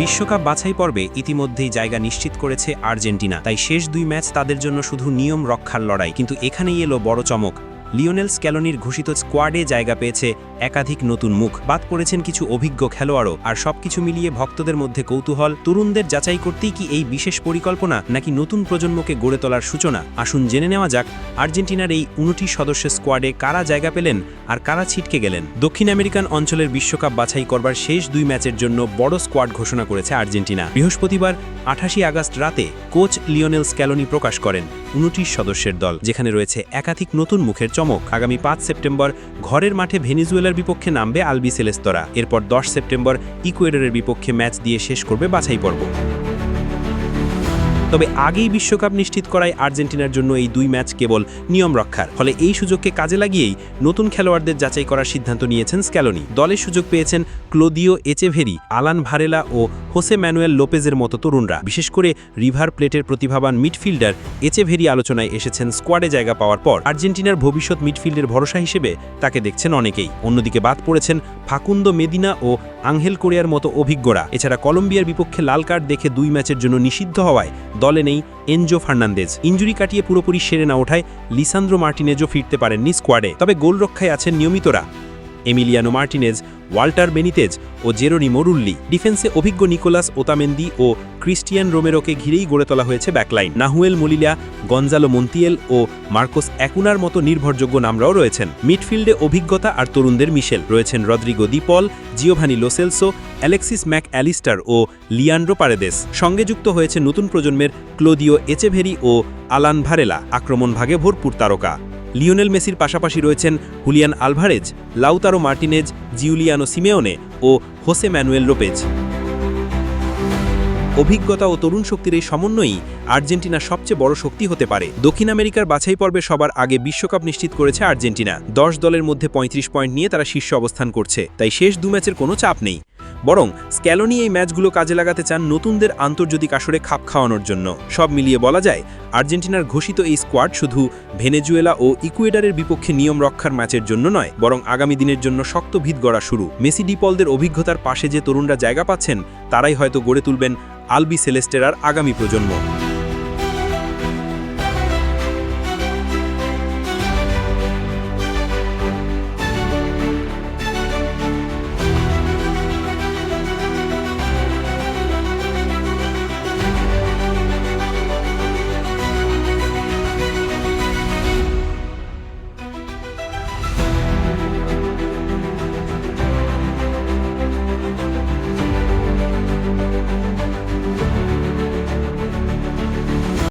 বিশ্বকাপ বাছাই পর্বে ইতিমধ্যেই জায়গা নিশ্চিত করেছে আর্জেন্টিনা, তাই শেষ দুই ম্যাচ তাদের জন্য শুধু নিয়ম রক্ষার লড়াই, কিন্তু এখানেই এলো বড় চমক। লিওনেল স্ক্যালোনির ঘোষিত স্কোয়াডে জায়গা পেয়েছে একাধিক নতুন মুখ। বাদ পড়েছেন কিছু অভিজ্ঞ খেলোয়াড়ও। আর সবকিছু মিলিয়ে ভক্তদের মধ্যে কৌতূহল। তরুণদের যাচাই করতেই কি এই বিশেষ পরিকল্পনা, নাকি নতুন প্রজন্মকে গড়ে তোলার সূচনা? আসুন জেনে নেওয়া যাক, আর্জেন্টিনার এই উনটি সদস্য স্কোয়াডে কারা জায়গা পেলেন আর কারা ছিটকে গেলেন? দক্ষিণ আমেরিকান অঞ্চলের বিশ্বকাপ বাছাই করবার শেষ দুই ম্যাচের জন্য বড় স্কোয়াড ঘোষণা করেছে আর্জেন্টিনা। বৃহস্পতিবার আঠাশি আগস্ট রাতে কোচ লিওনেল স্ক্যালোনি প্রকাশ করেন। উনত্রিশ সদস্যের দল, যেখানে রয়েছে একাধিক নতুন মুখের চমক। আগামী পাঁচ সেপ্টেম্বর ঘরের মাঠে ভেনিজুয়েলার বিপক্ষে নামবে আলবি সেলেস্তরা। এরপর দশ সেপ্টেম্বর ইকুয়েডরের বিপক্ষে ম্যাচ দিয়ে শেষ করবে বাছাই পর্ব তবে আগেই বিশ্বকাপ নিশ্চিত করায় আর্জেন্টিনার জন্য এই দুই ম্যাচ কেবল নিয়ম রক্ষার। ফলে এই সুযোগকে কাজে লাগিয়েই নতুন খেলোয়াড়দের যাচাই করার সিদ্ধান্ত নিয়েছেন স্ক্যালোনি। দলের সুযোগ পেয়েছেন ক্লোদিও এচেভেরি, আলান ভারেলা ও হোসে ম্যানুয়েল লোপেজের মতো তরুণরা। বিশেষ করে রিভার প্লেটের প্রতিভাবান মিডফিল্ডার এচেভেরি আলোচনায় এসেছেন স্কোয়াডে জায়গা পাওয়ার পর। আর্জেন্টিনার ভবিষ্যৎ মিডফিল্ডের ভরসা হিসেবে তাকে দেখছেন অনেকেই। অন্যদিকে বাদ পড়েছেন ফাকুন্দো মেদিনা ও আংহেল কোরিয়ার মতো অভিজ্ঞরা। এছাড়া কলম্বিয়ার বিপক্ষে লাল কার্ড দেখে দুই ম্যাচের জন্য নিষিদ্ধ হওয়ায় দলে নেই এনজো ফার্নান্দেজ। ইঞ্জুরি কাটিয়ে পুরোপুরি সেরে না ওঠায় লিসান্দ্রো মার্টিনেজও ফিরতে পারেননি স্কোয়াডে। তবে গোলরক্ষায় আছেন নিয়মিতরা। এমিলিয়ানো মার্টিনেজ ওয়াল্টার বেনিতেজ ও জেরোনি মরুল্লি ডিফেন্সে অভিজ্ঞ নিকোলাস ওতামেন্দি ও ক্রিস্টিয়ান রোমেরোকে ঘিরেই গড়ে তোলা হয়েছে backline. Nahuel Molina, Gonzalo Montiel ও মার্কোস অ্যাকুনার মতো নির্ভরযোগ্য নামরাও রয়েছেন। মিডফিল্ডে অভিজ্ঞতা আর তরুণদের মিশেল। রয়েছেন Rodrigo De Paul, Giovani Lo Celso, Alexis Mac Allister ও লিয়ান্ড্রো পারেদেস। সঙ্গে যুক্ত হয়েছে নতুন প্রজন্মের ক্লোদিও এচেভেরি ও আলান ভারেলা। আক্রমণ ভাগে ভরপুর তারকা। লিওনেল মেসির পাশাপাশি রয়েছেন Julian Alvarez, Lautaro Martinez, Giuliano Simeone ও হোসে ম্যানুয়েল লোপেজ অভিজ্ঞতা ও তরুণ শক্তির এই সমন্বয়ই আর্জেন্টিনার সবচেয়ে বড় শক্তি হতে পারে। দক্ষিণ আমেরিকার বাছাই পর্বে সবার আগে বিশ্বকাপ নিশ্চিত করেছে আর্জেন্টিনা। দশ দলের মধ্যে ৩৫ পয়েন্ট নিয়ে তারা শীর্ষ অবস্থান করছে, তাই শেষ দু ম্যাচের কোনো চাপ নেই। বরং স্ক্যালোনি এই ম্যাচগুলো কাজে লাগাতে চান নতুনদের আন্তর্জাতিক আসরে খাপ খাওয়ানোর জন্য। সব মিলিয়ে বলা যায়, আর্জেন্টিনার ঘোষিত এই স্কোয়াড শুধু ভেনেজুয়েলা ও ইকুয়েডারের বিপক্ষে নিয়ম রক্ষার ম্যাচের জন্য নয়, বরং আগামী দিনের জন্য শক্ত ভিত গড়া শুরু। মেসি ডিপলদের অভিজ্ঞতার পাশে যে তরুণরা জায়গা পাচ্ছেন, তারাই হয়তো গড়ে তুলবেন আলবি সেলেস্টেরার আগামী প্রজন্ম।